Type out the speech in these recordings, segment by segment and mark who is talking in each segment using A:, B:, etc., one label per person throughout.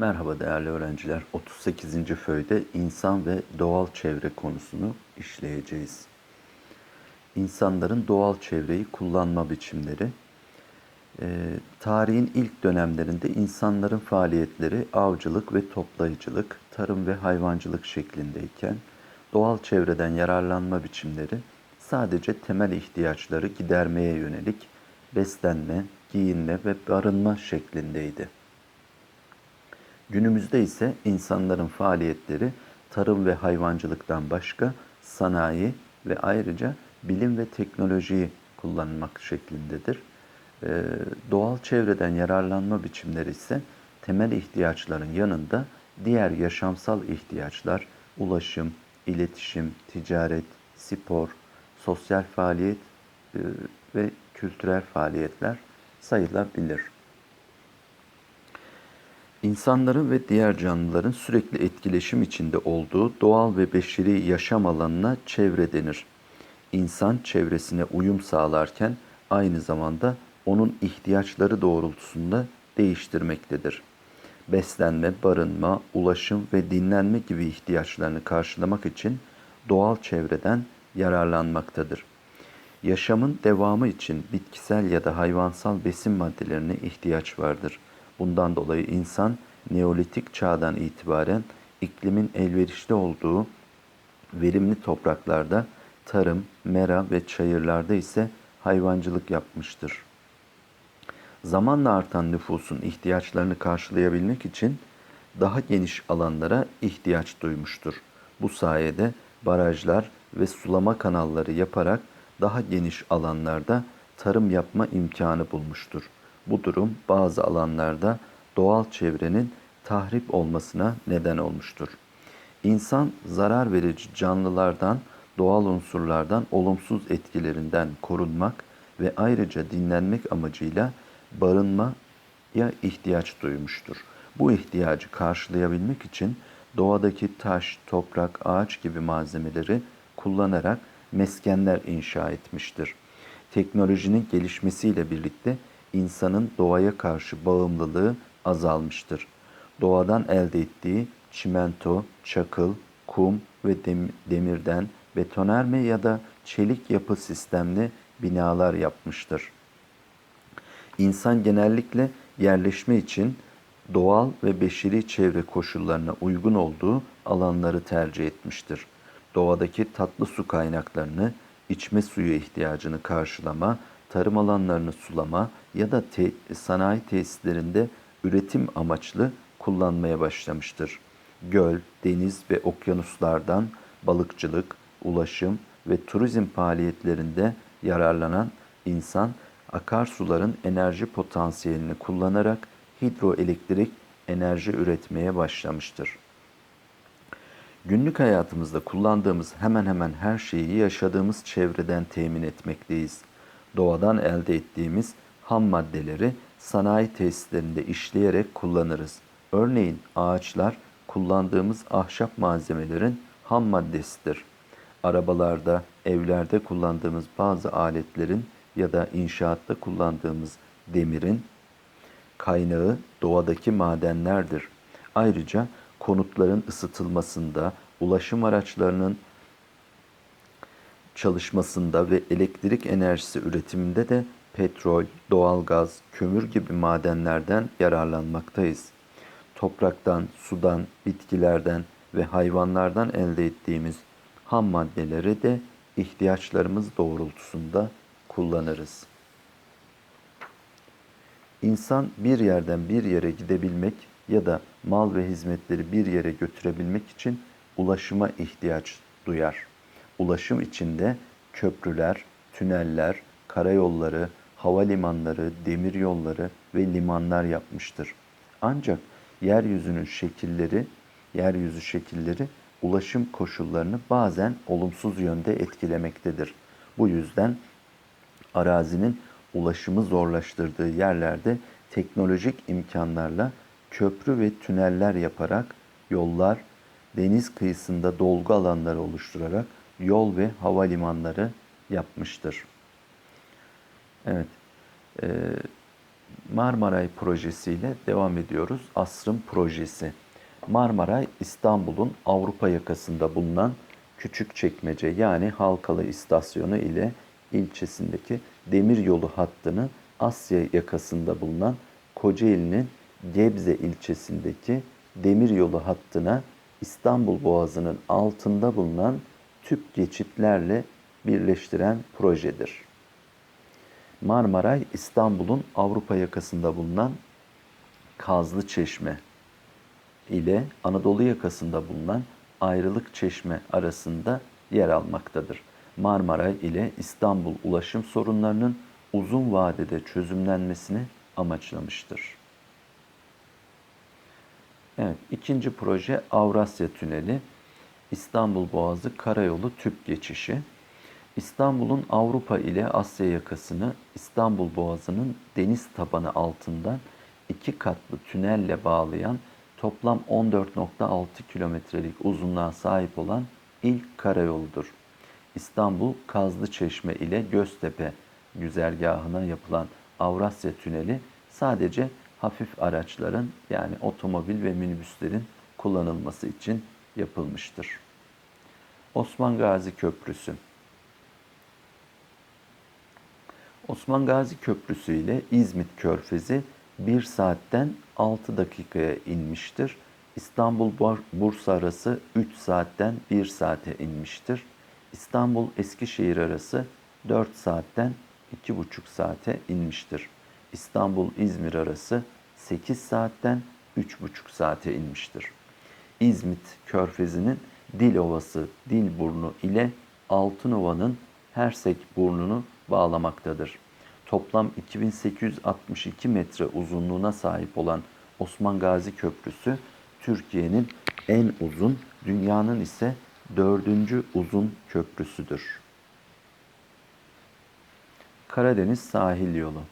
A: Merhaba değerli öğrenciler. 38. föyde insan ve doğal çevre konusunu işleyeceğiz. İnsanların doğal çevreyi kullanma biçimleri. Ee, tarihin ilk dönemlerinde insanların faaliyetleri avcılık ve toplayıcılık, tarım ve hayvancılık şeklindeyken doğal çevreden yararlanma biçimleri sadece temel ihtiyaçları gidermeye yönelik beslenme, giyinme ve barınma şeklindeydi. Günümüzde ise insanların faaliyetleri tarım ve hayvancılıktan başka sanayi ve ayrıca bilim ve teknolojiyi kullanmak şeklindedir. Ee, doğal çevreden yararlanma biçimleri ise temel ihtiyaçların yanında diğer yaşamsal ihtiyaçlar, ulaşım, iletişim, ticaret, spor, sosyal faaliyet e, ve kültürel faaliyetler sayılabilir. İnsanların ve diğer canlıların sürekli etkileşim içinde olduğu doğal ve beşeri yaşam alanına çevre denir. İnsan çevresine uyum sağlarken aynı zamanda onun ihtiyaçları doğrultusunda değiştirmektedir. Beslenme, barınma, ulaşım ve dinlenme gibi ihtiyaçlarını karşılamak için doğal çevreden yararlanmaktadır. Yaşamın devamı için bitkisel ya da hayvansal besin maddelerine ihtiyaç vardır.'' Bundan dolayı insan Neolitik çağdan itibaren iklimin elverişli olduğu verimli topraklarda tarım, mera ve çayırlarda ise hayvancılık yapmıştır. Zamanla artan nüfusun ihtiyaçlarını karşılayabilmek için daha geniş alanlara ihtiyaç duymuştur. Bu sayede barajlar ve sulama kanalları yaparak daha geniş alanlarda tarım yapma imkanı bulmuştur. Bu durum bazı alanlarda doğal çevrenin tahrip olmasına neden olmuştur. İnsan zarar verici canlılardan, doğal unsurlardan olumsuz etkilerinden korunmak ve ayrıca dinlenmek amacıyla barınmaya ihtiyaç duymuştur. Bu ihtiyacı karşılayabilmek için doğadaki taş, toprak, ağaç gibi malzemeleri kullanarak meskenler inşa etmiştir. Teknolojinin gelişmesiyle birlikte insanın doğaya karşı bağımlılığı azalmıştır. Doğadan elde ettiği çimento, çakıl, kum ve demirden betonarme ya da çelik yapı sistemli binalar yapmıştır. İnsan genellikle yerleşme için doğal ve beşeri çevre koşullarına uygun olduğu alanları tercih etmiştir. Doğadaki tatlı su kaynaklarını, içme suyu ihtiyacını karşılama tarım alanlarını sulama ya da te sanayi tesislerinde üretim amaçlı kullanmaya başlamıştır. Göl, deniz ve okyanuslardan balıkçılık, ulaşım ve turizm faaliyetlerinde yararlanan insan akarsuların enerji potansiyelini kullanarak hidroelektrik enerji üretmeye başlamıştır. Günlük hayatımızda kullandığımız hemen hemen her şeyi yaşadığımız çevreden temin etmekteyiz doğadan elde ettiğimiz ham maddeleri sanayi tesislerinde işleyerek kullanırız. Örneğin ağaçlar kullandığımız ahşap malzemelerin ham maddesidir. Arabalarda, evlerde kullandığımız bazı aletlerin ya da inşaatta kullandığımız demirin kaynağı doğadaki madenlerdir. Ayrıca konutların ısıtılmasında, ulaşım araçlarının çalışmasında ve elektrik enerjisi üretiminde de petrol, doğalgaz, kömür gibi madenlerden yararlanmaktayız. Topraktan, sudan, bitkilerden ve hayvanlardan elde ettiğimiz ham maddeleri de ihtiyaçlarımız doğrultusunda kullanırız. İnsan bir yerden bir yere gidebilmek ya da mal ve hizmetleri bir yere götürebilmek için ulaşıma ihtiyaç duyar ulaşım içinde köprüler, tüneller, karayolları, havalimanları, demiryolları ve limanlar yapmıştır. Ancak yeryüzünün şekilleri, yeryüzü şekilleri ulaşım koşullarını bazen olumsuz yönde etkilemektedir. Bu yüzden arazinin ulaşımı zorlaştırdığı yerlerde teknolojik imkanlarla köprü ve tüneller yaparak yollar, deniz kıyısında dolgu alanları oluşturarak yol ve havalimanları yapmıştır. Evet, e, Marmaray projesiyle devam ediyoruz. Asrın projesi. Marmaray İstanbul'un Avrupa yakasında bulunan Küçükçekmece yani Halkalı istasyonu ile ilçesindeki demiryolu hattını Asya yakasında bulunan Kocaeli'nin Gebze ilçesindeki demiryolu hattına İstanbul Boğazı'nın altında bulunan tüp geçitlerle birleştiren projedir. Marmaray İstanbul'un Avrupa yakasında bulunan Kazlı Çeşme ile Anadolu yakasında bulunan Ayrılık Çeşme arasında yer almaktadır. Marmaray ile İstanbul ulaşım sorunlarının uzun vadede çözümlenmesini amaçlamıştır. Evet, ikinci proje Avrasya Tüneli, İstanbul Boğazı Karayolu tüp geçişi. İstanbul'un Avrupa ile Asya yakasını İstanbul Boğazı'nın deniz tabanı altından iki katlı tünelle bağlayan toplam 14.6 kilometrelik uzunluğa sahip olan ilk karayoludur. İstanbul Kazlı Çeşme ile Göztepe güzergahına yapılan Avrasya Tüneli sadece hafif araçların yani otomobil ve minibüslerin kullanılması için yapılmıştır. Osman Gazi Köprüsü Osman Gazi Köprüsü ile İzmit Körfezi 1 saatten 6 dakikaya inmiştir. İstanbul Bursa arası 3 saatten 1 saate inmiştir. İstanbul Eskişehir arası 4 saatten 2,5 saate inmiştir. İstanbul İzmir arası 8 saatten 3,5 saate inmiştir. İzmit Körfezi'nin Dil Ovası Dilburnu ile Altınova'nın Hersek burnunu bağlamaktadır. Toplam 2862 metre uzunluğuna sahip olan Osman Gazi Köprüsü Türkiye'nin en uzun, dünyanın ise dördüncü uzun köprüsüdür. Karadeniz Sahil Yolu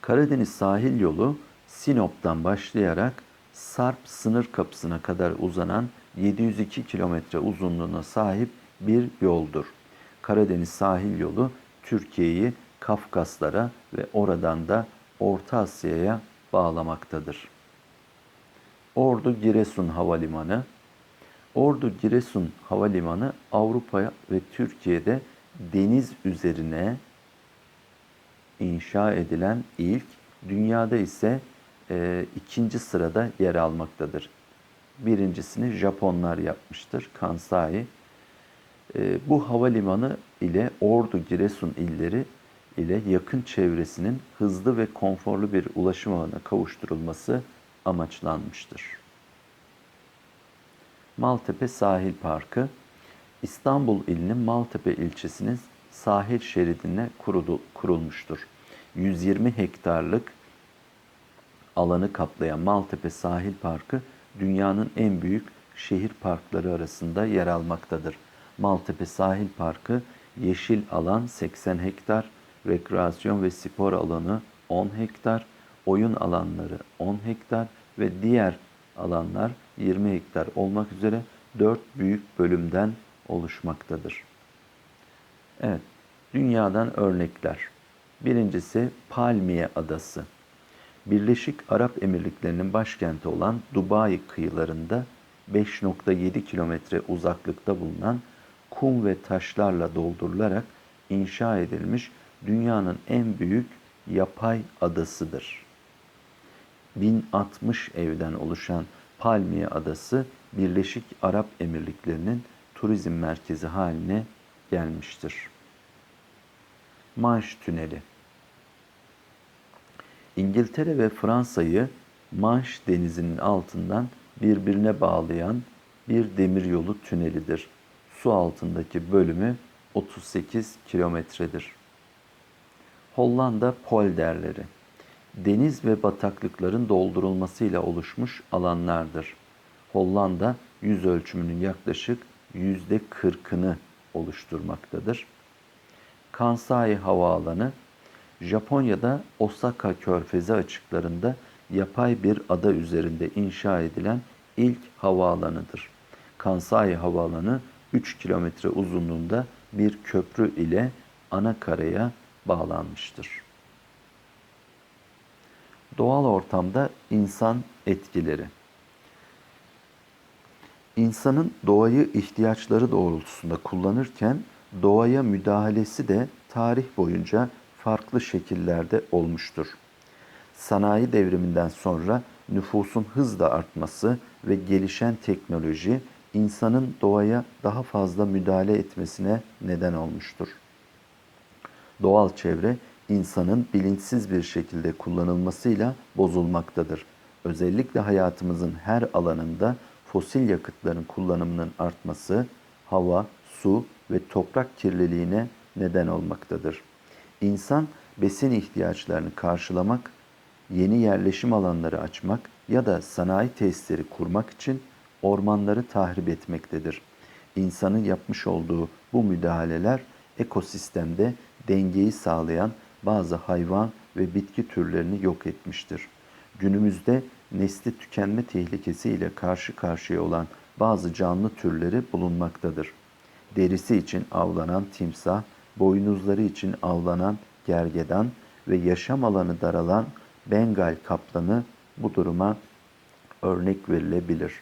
A: Karadeniz Sahil Yolu Sinop'tan başlayarak Sarp sınır kapısına kadar uzanan 702 kilometre uzunluğuna sahip bir yoldur. Karadeniz Sahil Yolu Türkiye'yi Kafkaslara ve oradan da Orta Asya'ya bağlamaktadır. Ordu Giresun Havalimanı Ordu Giresun Havalimanı Avrupa ve Türkiye'de deniz üzerine inşa edilen ilk, dünyada ise e, ikinci sırada yer almaktadır. Birincisini Japonlar yapmıştır, Kansai. E, bu havalimanı ile Ordu, Giresun illeri ile yakın çevresinin hızlı ve konforlu bir ulaşım ağına kavuşturulması amaçlanmıştır. Maltepe Sahil Parkı İstanbul ilinin Maltepe ilçesinin sahil şeridine kurulmuştur. 120 hektarlık alanı kaplayan Maltepe Sahil Parkı dünyanın en büyük şehir parkları arasında yer almaktadır. Maltepe Sahil Parkı yeşil alan 80 hektar, rekreasyon ve spor alanı 10 hektar, oyun alanları 10 hektar ve diğer alanlar 20 hektar olmak üzere 4 büyük bölümden oluşmaktadır. Evet, dünyadan örnekler. Birincisi Palmiye Adası. Birleşik Arap Emirlikleri'nin başkenti olan Dubai kıyılarında 5.7 kilometre uzaklıkta bulunan kum ve taşlarla doldurularak inşa edilmiş dünyanın en büyük yapay adasıdır. 1060 evden oluşan Palmiye Adası Birleşik Arap Emirlikleri'nin turizm merkezi haline gelmiştir. Manş Tüneli İngiltere ve Fransa'yı Manş denizinin altından birbirine bağlayan bir demiryolu tünelidir. Su altındaki bölümü 38 kilometredir. Hollanda polderleri deniz ve bataklıkların doldurulmasıyla oluşmuş alanlardır. Hollanda yüz ölçümünün yaklaşık yüzde kırkını oluşturmaktadır. Kansai Havaalanı, Japonya'da Osaka Körfezi açıklarında yapay bir ada üzerinde inşa edilen ilk havaalanıdır. Kansai Havaalanı 3 kilometre uzunluğunda bir köprü ile ana karaya bağlanmıştır. Doğal ortamda insan etkileri. İnsanın doğayı ihtiyaçları doğrultusunda kullanırken doğaya müdahalesi de tarih boyunca farklı şekillerde olmuştur. Sanayi devriminden sonra nüfusun hızla artması ve gelişen teknoloji insanın doğaya daha fazla müdahale etmesine neden olmuştur. Doğal çevre insanın bilinçsiz bir şekilde kullanılmasıyla bozulmaktadır. Özellikle hayatımızın her alanında fosil yakıtların kullanımının artması hava, su ve toprak kirliliğine neden olmaktadır. İnsan besin ihtiyaçlarını karşılamak, yeni yerleşim alanları açmak ya da sanayi tesisleri kurmak için ormanları tahrip etmektedir. İnsanın yapmış olduğu bu müdahaleler ekosistemde dengeyi sağlayan bazı hayvan ve bitki türlerini yok etmiştir. Günümüzde nesli tükenme tehlikesi ile karşı karşıya olan bazı canlı türleri bulunmaktadır. Derisi için avlanan timsah, boynuzları için avlanan gergedan ve yaşam alanı daralan Bengal kaplanı bu duruma örnek verilebilir.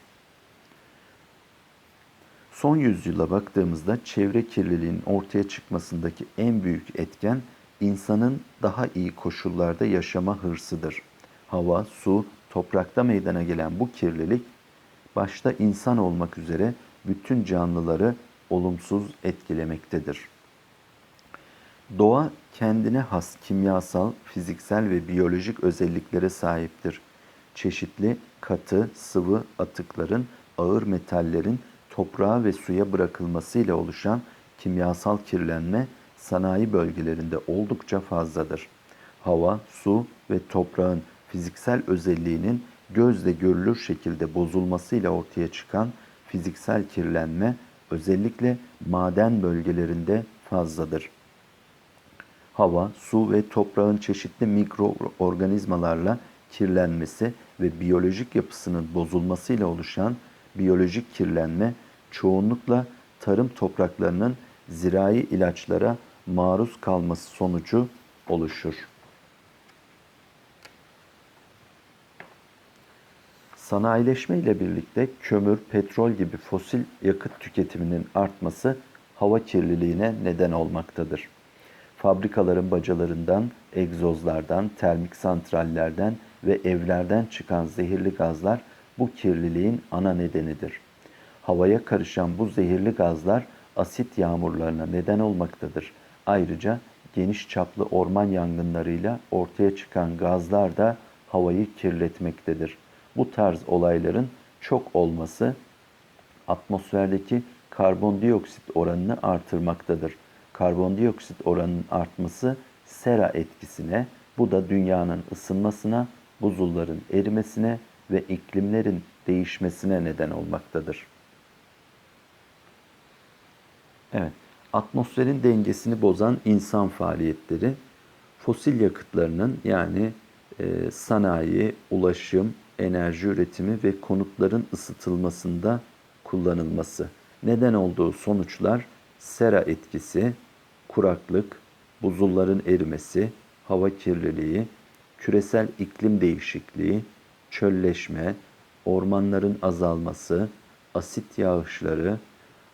A: Son yüzyıla baktığımızda çevre kirliliğinin ortaya çıkmasındaki en büyük etken insanın daha iyi koşullarda yaşama hırsıdır. Hava, su, toprakta meydana gelen bu kirlilik başta insan olmak üzere bütün canlıları olumsuz etkilemektedir. Doğa kendine has kimyasal, fiziksel ve biyolojik özelliklere sahiptir. Çeşitli katı, sıvı atıkların, ağır metallerin toprağa ve suya bırakılmasıyla oluşan kimyasal kirlenme sanayi bölgelerinde oldukça fazladır. Hava, su ve toprağın fiziksel özelliğinin gözle görülür şekilde bozulmasıyla ortaya çıkan fiziksel kirlenme özellikle maden bölgelerinde fazladır. Hava, su ve toprağın çeşitli mikroorganizmalarla kirlenmesi ve biyolojik yapısının bozulmasıyla oluşan biyolojik kirlenme çoğunlukla tarım topraklarının zirai ilaçlara maruz kalması sonucu oluşur. Sanayileşme ile birlikte kömür, petrol gibi fosil yakıt tüketiminin artması hava kirliliğine neden olmaktadır. Fabrikaların bacalarından, egzozlardan, termik santrallerden ve evlerden çıkan zehirli gazlar bu kirliliğin ana nedenidir. Havaya karışan bu zehirli gazlar asit yağmurlarına neden olmaktadır. Ayrıca geniş çaplı orman yangınlarıyla ortaya çıkan gazlar da havayı kirletmektedir. Bu tarz olayların çok olması atmosferdeki karbondioksit oranını artırmaktadır. Karbondioksit oranının artması sera etkisine, bu da dünyanın ısınmasına, buzulların erimesine ve iklimlerin değişmesine neden olmaktadır. Evet, atmosferin dengesini bozan insan faaliyetleri, fosil yakıtlarının yani e, sanayi, ulaşım, enerji üretimi ve konutların ısıtılmasında kullanılması. Neden olduğu sonuçlar sera etkisi, kuraklık, buzulların erimesi, hava kirliliği, küresel iklim değişikliği, çölleşme, ormanların azalması, asit yağışları,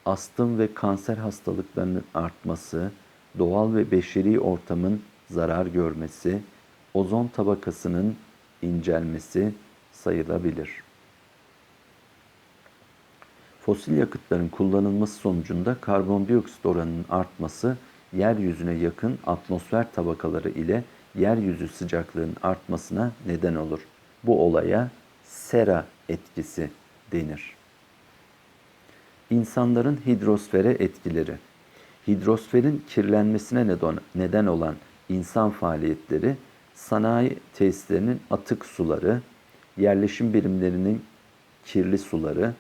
A: astım ve kanser hastalıklarının artması, doğal ve beşeri ortamın zarar görmesi, ozon tabakasının incelmesi sayılabilir. Fosil yakıtların kullanılması sonucunda karbondioksit oranının artması, yeryüzüne yakın atmosfer tabakaları ile yeryüzü sıcaklığının artmasına neden olur. Bu olaya sera etkisi denir. İnsanların hidrosfere etkileri. Hidrosferin kirlenmesine neden olan insan faaliyetleri, sanayi tesislerinin atık suları, yerleşim birimlerinin kirli suları,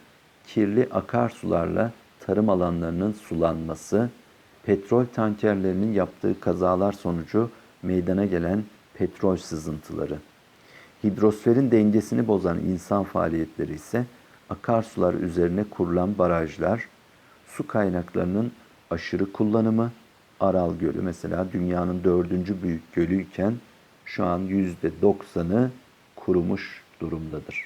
A: kirli akarsularla tarım alanlarının sulanması, petrol tankerlerinin yaptığı kazalar sonucu meydana gelen petrol sızıntıları. Hidrosferin dengesini bozan insan faaliyetleri ise akarsular üzerine kurulan barajlar, su kaynaklarının aşırı kullanımı, Aral Gölü mesela dünyanın dördüncü büyük gölüyken şu an yüzde doksanı kurumuş durumdadır.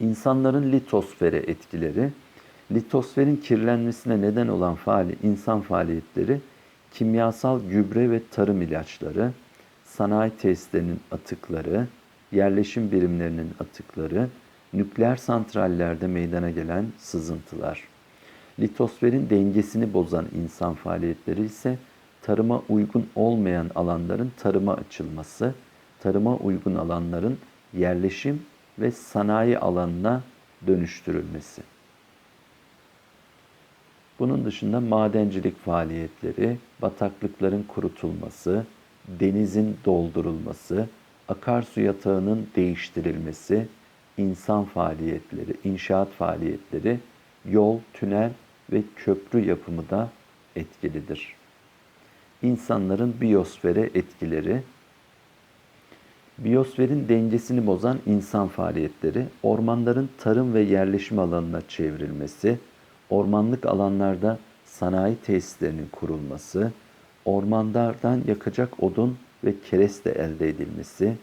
A: İnsanların litosfere etkileri, litosferin kirlenmesine neden olan faali, insan faaliyetleri, kimyasal gübre ve tarım ilaçları, sanayi tesislerinin atıkları, yerleşim birimlerinin atıkları, nükleer santrallerde meydana gelen sızıntılar. Litosferin dengesini bozan insan faaliyetleri ise tarıma uygun olmayan alanların tarıma açılması, tarıma uygun alanların yerleşim ve sanayi alanına dönüştürülmesi. Bunun dışında madencilik faaliyetleri, bataklıkların kurutulması, denizin doldurulması, akarsu yatağının değiştirilmesi, insan faaliyetleri, inşaat faaliyetleri, yol, tünel ve köprü yapımı da etkilidir. İnsanların biyosfere etkileri, biyosferin dengesini bozan insan faaliyetleri, ormanların tarım ve yerleşim alanına çevrilmesi, ormanlık alanlarda sanayi tesislerinin kurulması, ormanlardan yakacak odun ve kereste elde edilmesi,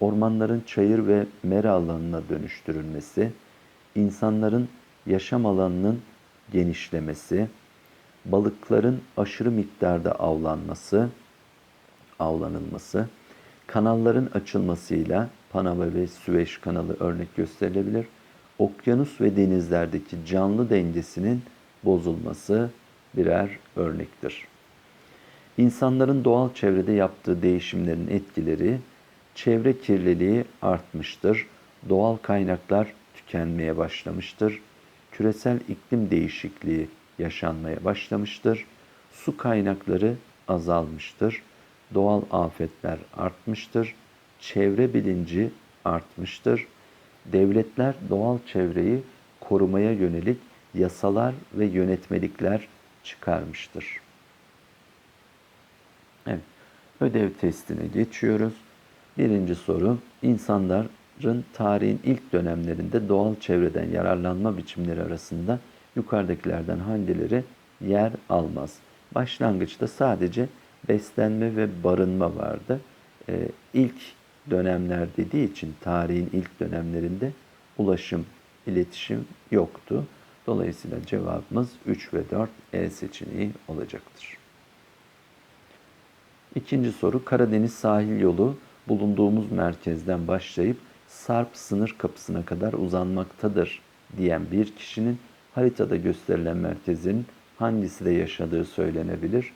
A: ormanların çayır ve mera alanına dönüştürülmesi, insanların yaşam alanının genişlemesi, balıkların aşırı miktarda avlanması, avlanılması, kanalların açılmasıyla Panama ve Süveyş kanalı örnek gösterilebilir. Okyanus ve denizlerdeki canlı dengesinin bozulması birer örnektir. İnsanların doğal çevrede yaptığı değişimlerin etkileri çevre kirliliği artmıştır. Doğal kaynaklar tükenmeye başlamıştır. Küresel iklim değişikliği yaşanmaya başlamıştır. Su kaynakları azalmıştır. Doğal afetler artmıştır. Çevre bilinci artmıştır. Devletler doğal çevreyi korumaya yönelik yasalar ve yönetmelikler çıkarmıştır. Evet, ödev testine geçiyoruz. Birinci soru, insanların tarihin ilk dönemlerinde doğal çevreden yararlanma biçimleri arasında yukarıdakilerden hangileri yer almaz? Başlangıçta sadece beslenme ve barınma vardı. Ee, ilk dönemler dediği için tarihin ilk dönemlerinde ulaşım, iletişim yoktu. Dolayısıyla cevabımız 3 ve 4 E seçeneği olacaktır. İkinci soru Karadeniz sahil yolu bulunduğumuz merkezden başlayıp Sarp sınır kapısına kadar uzanmaktadır diyen bir kişinin haritada gösterilen merkezin hangisi de yaşadığı söylenebilir.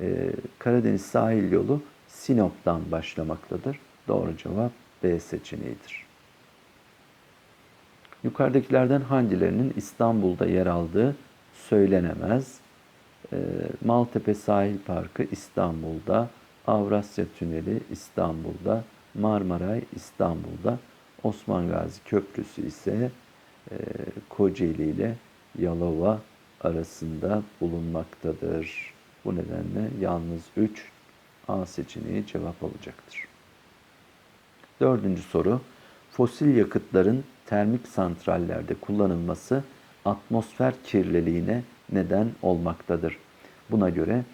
A: Ee, Karadeniz sahil yolu Sinop'tan başlamaktadır. Doğru cevap B seçeneğidir. Yukarıdakilerden hangilerinin İstanbul'da yer aldığı söylenemez. Ee, Maltepe Sahil Parkı İstanbul'da, Avrasya Tüneli İstanbul'da, Marmaray İstanbul'da, Osman Gazi Köprüsü ise e, Kocaeli ile Yalova arasında bulunmaktadır. Bu nedenle yalnız 3 A seçeneği cevap olacaktır. Dördüncü soru. Fosil yakıtların termik santrallerde kullanılması atmosfer kirliliğine neden olmaktadır. Buna göre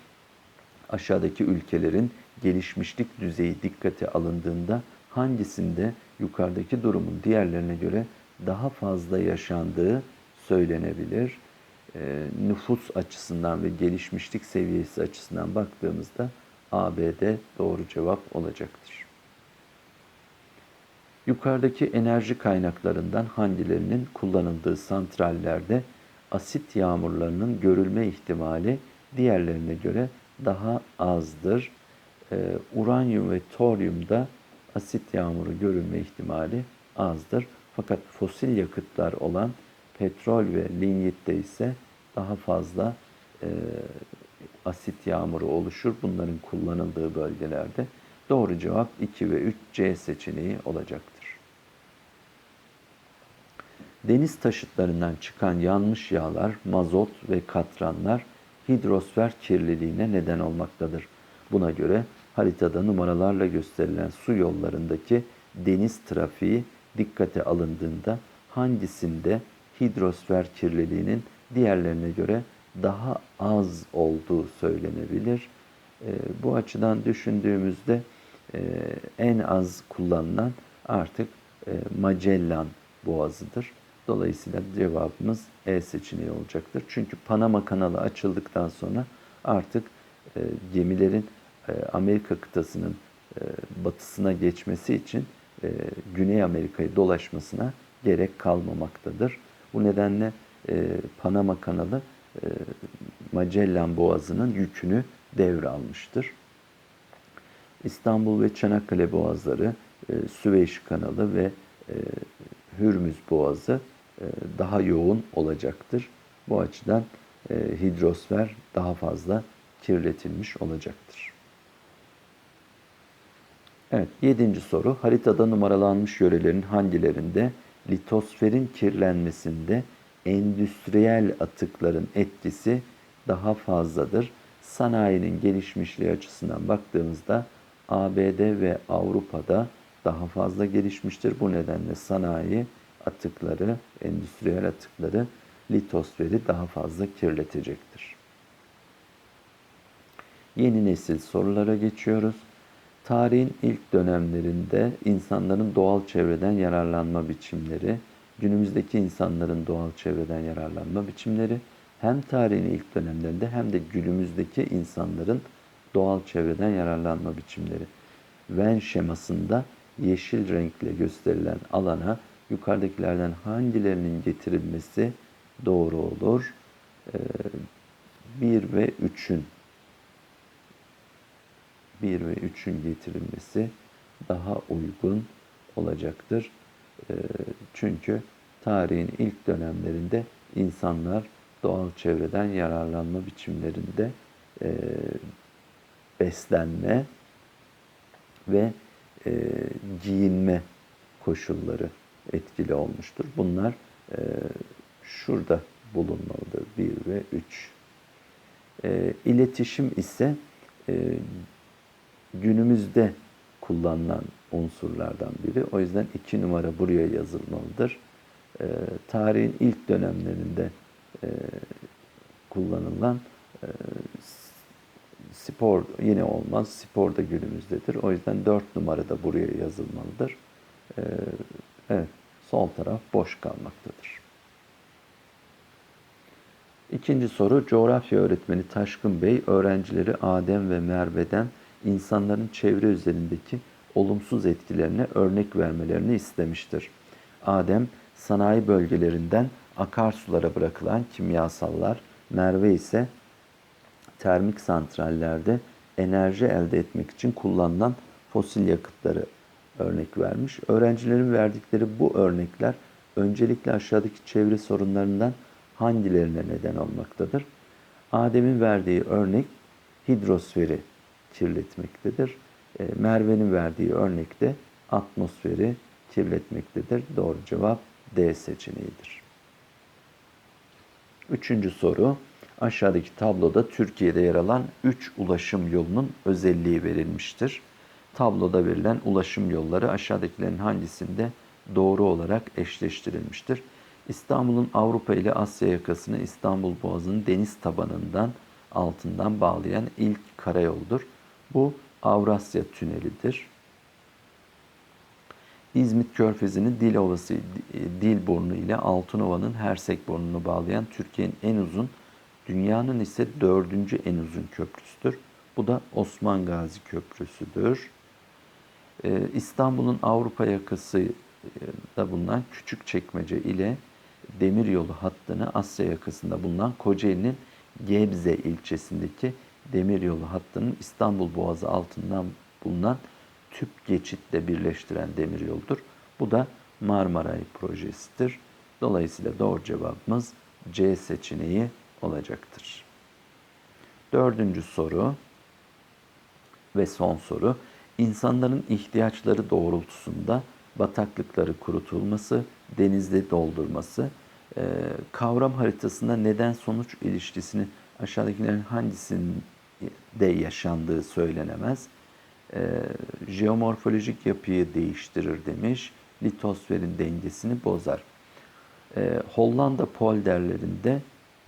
A: aşağıdaki ülkelerin gelişmişlik düzeyi dikkate alındığında hangisinde yukarıdaki durumun diğerlerine göre daha fazla yaşandığı söylenebilir. E, nüfus açısından ve gelişmişlik seviyesi açısından baktığımızda ABD doğru cevap olacaktır. Yukarıdaki enerji kaynaklarından hangilerinin kullanıldığı santrallerde asit yağmurlarının görülme ihtimali diğerlerine göre daha azdır. Ee, uranyum ve toryumda asit yağmuru görülme ihtimali azdır. Fakat fosil yakıtlar olan petrol ve linyitte ise daha fazla e, asit yağmuru oluşur. Bunların kullanıldığı bölgelerde. Doğru cevap 2 ve 3 C seçeneği olacaktır. Deniz taşıtlarından çıkan yanmış yağlar, mazot ve katranlar hidrosfer kirliliğine neden olmaktadır. Buna göre haritada numaralarla gösterilen su yollarındaki deniz trafiği dikkate alındığında hangisinde hidrosfer kirliliğinin diğerlerine göre daha az olduğu söylenebilir. E, bu açıdan düşündüğümüzde e, en az kullanılan artık e, Magellan Boğazı'dır. Dolayısıyla cevabımız E seçeneği olacaktır. Çünkü Panama kanalı açıldıktan sonra artık e, gemilerin e, Amerika kıtasının e, batısına geçmesi için e, Güney Amerika'yı dolaşmasına gerek kalmamaktadır. Bu nedenle e, Panama kanalı e, Magellan Boğazı'nın yükünü devralmıştır. İstanbul ve Çanakkale Boğazları, e, Süveyş kanalı ve e, Hürmüz Boğazı daha yoğun olacaktır. Bu açıdan e, hidrosfer daha fazla kirletilmiş olacaktır. Evet, yedinci soru. Haritada numaralanmış yörelerin hangilerinde litosferin kirlenmesinde endüstriyel atıkların etkisi daha fazladır? Sanayinin gelişmişliği açısından baktığımızda ABD ve Avrupa'da daha fazla gelişmiştir. Bu nedenle sanayi atıkları, endüstriyel atıkları litosferi daha fazla kirletecektir. Yeni nesil sorulara geçiyoruz. Tarihin ilk dönemlerinde insanların doğal çevreden yararlanma biçimleri, günümüzdeki insanların doğal çevreden yararlanma biçimleri hem tarihin ilk dönemlerinde hem de günümüzdeki insanların doğal çevreden yararlanma biçimleri. Venn şemasında yeşil renkle gösterilen alana yukarıdakilerden hangilerinin getirilmesi doğru olur? 1 ve 3'ün 1 ve 3'ün getirilmesi daha uygun olacaktır. Ee, çünkü tarihin ilk dönemlerinde insanlar doğal çevreden yararlanma biçimlerinde e, beslenme ve e, giyinme koşulları etkili olmuştur. Bunlar e, şurada bulunmalıdır. 1 ve 3. E, iletişim ise e, günümüzde kullanılan unsurlardan biri. O yüzden iki numara buraya yazılmalıdır. E, tarihin ilk dönemlerinde e, kullanılan e, spor yine olmaz. Spor da günümüzdedir. O yüzden dört numara da buraya yazılmalıdır. E, evet, sol taraf boş kalmaktadır. İkinci soru, coğrafya öğretmeni Taşkın Bey öğrencileri Adem ve Merve'den insanların çevre üzerindeki olumsuz etkilerine örnek vermelerini istemiştir. Adem, sanayi bölgelerinden akarsulara bırakılan kimyasallar, Merve ise termik santrallerde enerji elde etmek için kullanılan fosil yakıtları örnek vermiş. Öğrencilerin verdikleri bu örnekler öncelikle aşağıdaki çevre sorunlarından hangilerine neden olmaktadır? Adem'in verdiği örnek hidrosferi kirletmektedir. E, Merve'nin verdiği örnek de atmosferi kirletmektedir. Doğru cevap D seçeneğidir. Üçüncü soru. Aşağıdaki tabloda Türkiye'de yer alan 3 ulaşım yolunun özelliği verilmiştir. Tabloda verilen ulaşım yolları aşağıdakilerin hangisinde doğru olarak eşleştirilmiştir? İstanbul'un Avrupa ile Asya yakasını İstanbul Boğazı'nın deniz tabanından altından bağlayan ilk karayoldur. Bu Avrasya Tüneli'dir. İzmit Körfezi'nin Dil Ovası, Dilburnu ile Altınova'nın Hersek burnunu bağlayan Türkiye'nin en uzun, dünyanın ise dördüncü en uzun köprüsüdür. Bu da Osman Gazi Köprüsü'dür. Ee, İstanbul'un Avrupa yakası da bulunan küçük çekmece ile demiryolu hattını Asya yakasında bulunan Kocaeli'nin Gebze ilçesindeki demiryolu hattının İstanbul Boğazı altından bulunan tüp geçitle birleştiren demiryoldur. Bu da Marmaray projesidir. Dolayısıyla doğru cevabımız C seçeneği olacaktır. Dördüncü soru ve son soru. İnsanların ihtiyaçları doğrultusunda bataklıkları kurutulması, denizde doldurması, e, kavram haritasında neden sonuç ilişkisini aşağıdakilerin hangisinde yaşandığı söylenemez. E, jeomorfolojik yapıyı değiştirir demiş. Litosferin dengesini bozar. E, Hollanda polderlerinde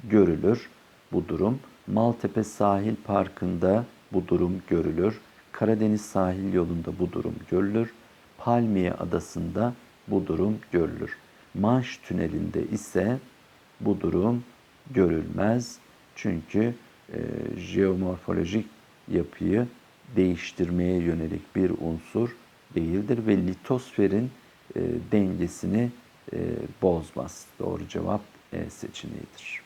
A: görülür bu durum. Maltepe Sahil Parkı'nda bu durum görülür. Karadeniz sahil yolunda bu durum görülür. Palmiye adasında bu durum görülür. Manş tünelinde ise bu durum görülmez. Çünkü e, jeomorfolojik yapıyı değiştirmeye yönelik bir unsur değildir ve litosferin e, dengesini e, bozmaz. Doğru cevap E seçeneğidir.